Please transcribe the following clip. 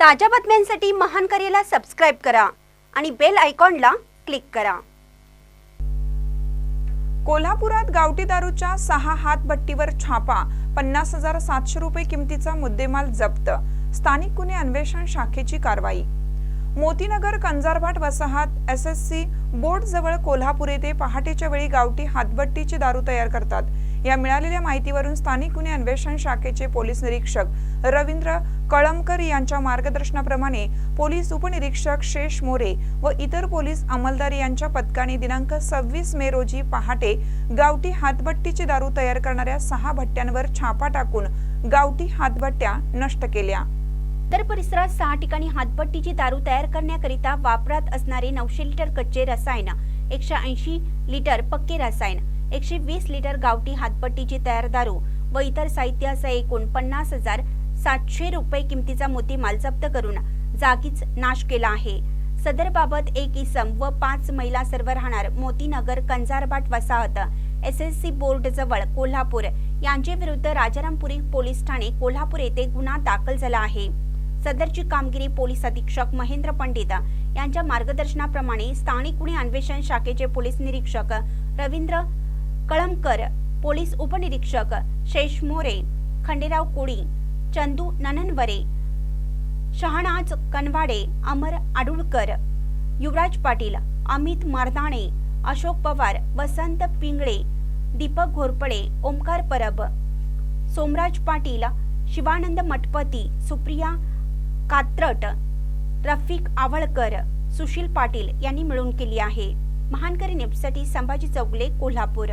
ताज्या बातम्यांसाठी महान करेला सबस्क्राईब करा आणि बेल आयकॉनला क्लिक करा. कोल्हापुरात गावठी दारूच्या सहा हातभट्टीवर छापा पन्नास हजार सातशे रुपये किमतीचा मुद्देमाल जप्त. स्थानिक गुन्हे अन्वेषण शाखेची कारवाई. मोतीनगर कंजारभाट वसाहत एस एस सी बोर्ड जवळ कोल्हापूर येथे पहाटेच्या वेळी गावठी हातबट्टीची दारू तयार करतात. या मिळालेल्या माहितीवरून स्थानिक गुन्हे अन्वेषण शाखेचे पोलीस निरीक्षक रवींद्र कळमकर यांच्या मार्गदर्शनाप्रमाणे पोलीस उपनिरीक्षक शेष मोरे व इतर पोलीस अंमलदार यांच्या पथकाने दिनांक सव्वीस मे रोजी पहाटे गावठी हातबट्टीची दारू तयार करणाऱ्या सहा भट्ट्यांवर छापा टाकून गावठी हातभट्ट्या नष्ट केल्या. तर परिसरात सहा ठिकाणी हातपट्टीची दारू तयार करण्याकरिता वापरात असणारे नऊशे लिटर कच्चे रसायन एकशे ऐंशी लिटर पक्के रसायन एकशे वीस लिटर गावठी हातपट्टीची तयार दारू व इतर साहित्य असं एकूण पन्नास हजार सातशे रुपये किमतीचा मोतीमाल जप्त करून जागीच नाश केला आहे. सदर बाबत एक इसम व पाच महिला सर्व राहणार मोतीनगर कंजारबाट वसाहत एस एस सी बोर्ड जवळ कोल्हापूर. यांचे विरुद्ध राजारामपुरी पोलीस ठाणे कोल्हापूर येथे गुन्हा दाखल झाला आहे. सदरची कामगिरी पोलीस अधीक्षक महेंद्र पंडित यांच्या मार्गदर्शनाप्रमाणे स्थानिक गुन्हे अन्वेषण शाखेचे पोलीस निरीक्षक रवींद्र कळमकर पोलीस उपनिरीक्षक शेष मोरे खंडेराव कोळी चंदू नननवरे शहाणाज कनवाडे अमर आडुळकर युवराज पाटील अमित मारदाणे अशोक पवार वसंत पिंगळे दीपक घोरपडे ओमकार परब सोमराज पाटील शिवानंद मठपती सुप्रिया कात्रट रफिक आवळकर सुशील पाटील यांनी मिळून केली आहे. महानकरी न्यूजसाठी संभाजी चौगले कोल्हापूर.